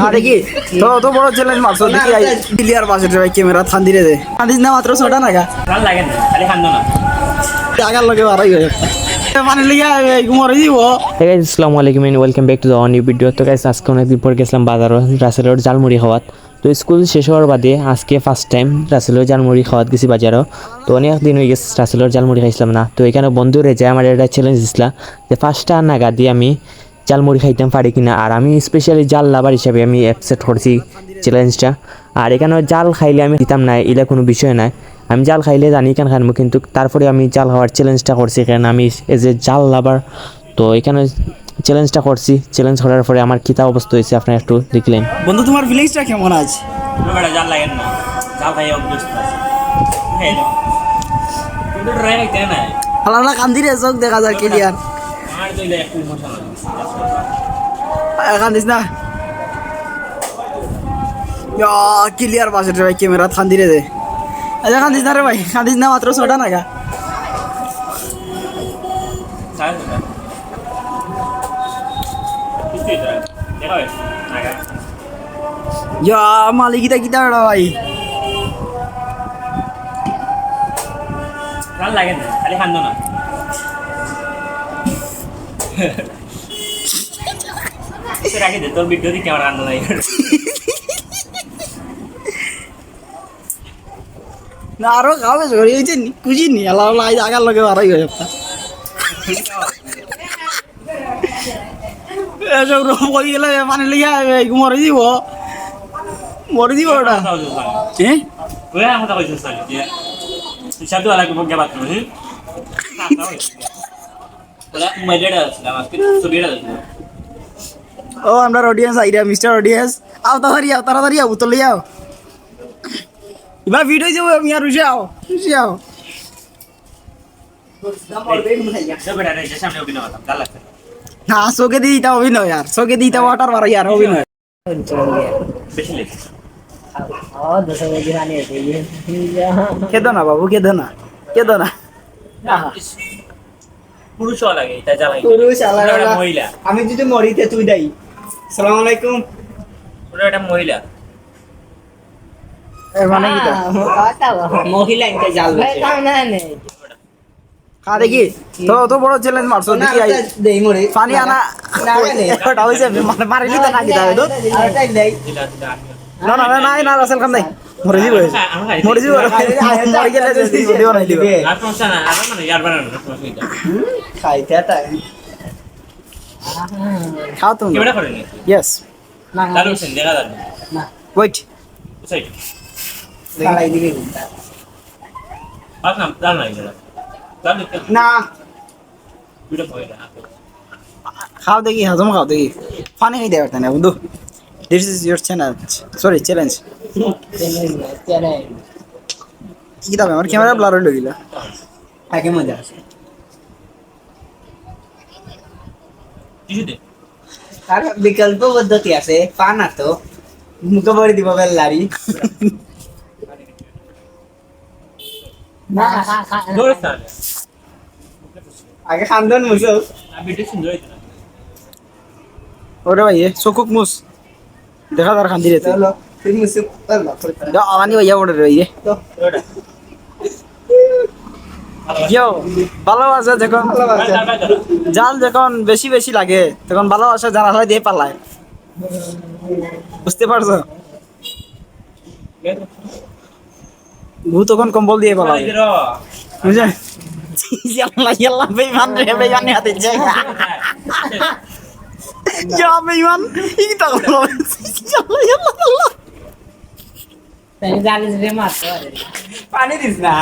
হ্যাঁ দেখি তো তো বড় চ্যালেঞ্জ মারছো দেখি ক্লিয়ার বাজেট ভাই ক্যামেরা থান দিরে দে থান্দিস না মাত্র ছটা নাগা ভালো লাগে না খালি খান্দ না। আগার লগে বাড়াই হয়ে মানে লিগা মরে দিব। Hey guys, আসসালামু আলাইকুম and welcome back to the new video. তো guys আজকে অনেকদিন পর গেছিলাম বাজার রাসেলের জালমুড়ি খাওয়াত তো স্কুল শেষ হওয়ার বাদে আজকে ফার্স্ট টাইম রাসেলের জালমুড়ি খাওয়াত গেছি বাজারও। তো অনেক দিন হয়ে গেছে রাসেলের জালমুড়ি খাইছিলাম না। তো এখানে বন্ধুরে যে আমার একটা চ্যালেঞ্জ দিছিল যে ফার্স্টটা নাগা দিয়ে আমি জালমুড়ি খাইতাম পারি কিনা। আর আমি স্পেশালি জাল লাভার হিসাবে আমি অ্যাপসেট করছি চ্যালেঞ্জটা আর এখানে জাল খাইলে আমি দিতাম না এটা কোনো বিষয় নাই। আমি জাল খাইলে জানি কেন খানবো কিন্তু তারপরে আমি জাল খাওয়ার চ্যালেঞ্জটা করছি কারণ আমি এজ এ জাল লাভার তো এখানে চ্যালেঞ্জটা করছি। চ্যালেঞ্জ করার পরে আমার কিতা অবস্থা হয়েছে আপনারা একটু দেখলেন। বন্ধু তোমার ফিলিংসটা কেমন আছে কোনো বেটা জাল লাগে না। জাল খাই অভ্যস্ত আছে। খাই না কিন্তু ট্রাই খাইতে না। হালালা কান্দি রে চোখ দেখা যায় ক্লিয়ার। কান্দিস না। ক্লিয়ার বাজেট ভাই ক্যামেরা থান দিরে দে। আচ্ছা কান্দিস না রে ভাই কান্দিস না মাত্র ছটা নাগা ইয়া মালিকিটা কিতা রে ভাই? ভালো লাগে না খালি খান্দ না। রাখি দে তোর ভিডিও দিকে আমার আনন্দ নাই। না আরও খাবে ঝরি হয়েছে কুজি নি আল্লাহ লাই আগার লগে আড়াই এসব রোপ করি গেলে মানে পানি লেগে মরে দিব। মরে দিব ওটা। হ্যাঁ কোয়া আমার কথা ও আমরা অডিয়েন্স আইরা মিস্টার অডিয়েন্স আও তাড়াতাড়ি আও তাড়াতাড়ি আও উতলে যাও এবার ভিডিও যাব আমি আর রুশে আও রুশে আও। না চোখে দিয়ে দিতে অভিনয় আর চোখে দিয়ে দিতে ওয়াটার বাড়াই আর অভিনয়। বেশি না বাবু কেদো না কেদো না। পুরুষ লাগে এটা জ্বালাই পুরুষ একটা মহিলা আমি যদি মরিতে তুই দেই সালাম আলাইকুম ওরা একটা মহিলা এর মানে কি মহিলা ইনকে জাল খা দেখি তো তো বড় চ্যালেঞ্জ মারছো দেখি আই দেই মরে পানি আনা ওটা হইছে মানে মারিলি তো না কি দাও তো না না না না না রাসেল খান নাই মরে দিব মরে দিব মরে গেলে যে ভিডিও নাই দিব আর সমস্যা না আর মানে ইয়ার বানানো খাইতে তাই খাও তুমি। কেমন করে নি। ইয়েস চালু সেন দেখা যাবে ওয়েট সাইড খালাই দিকে আর নাম জান নাই না। খাও দেখি হাজম খাও দেখি। পানি খাই দেওয়ার তাই না বন্ধু। This is your channel sorry challenge কি দাবে আমার ক্যামেরা ব্লার হয়ে গেল আগে মজা আছে। আর বিকল্প পদ্ধতি আছে পান তো মুখে ভরে দিব বেল্লারি আগে খান্দন সুন্দর ওরে ভাই চকুক মুস দেখা তার খান্দি রে ইয়ো ভালোবাসা যখন জাল যখন বেশি বেশি লাগে তখন ভালোবাসা জানালা দিয়ে পালায়। বুঝতে পারছ? ভূ তখন কম্বল দিয়ে পালায়। বুঝলে? ইয়াল্লা ইয়াল্লা বেইমান রে বেইমান হাতে যায় ইয়া বেইমান ইয়াল্লা ইয়াল্লা। পানি দিস না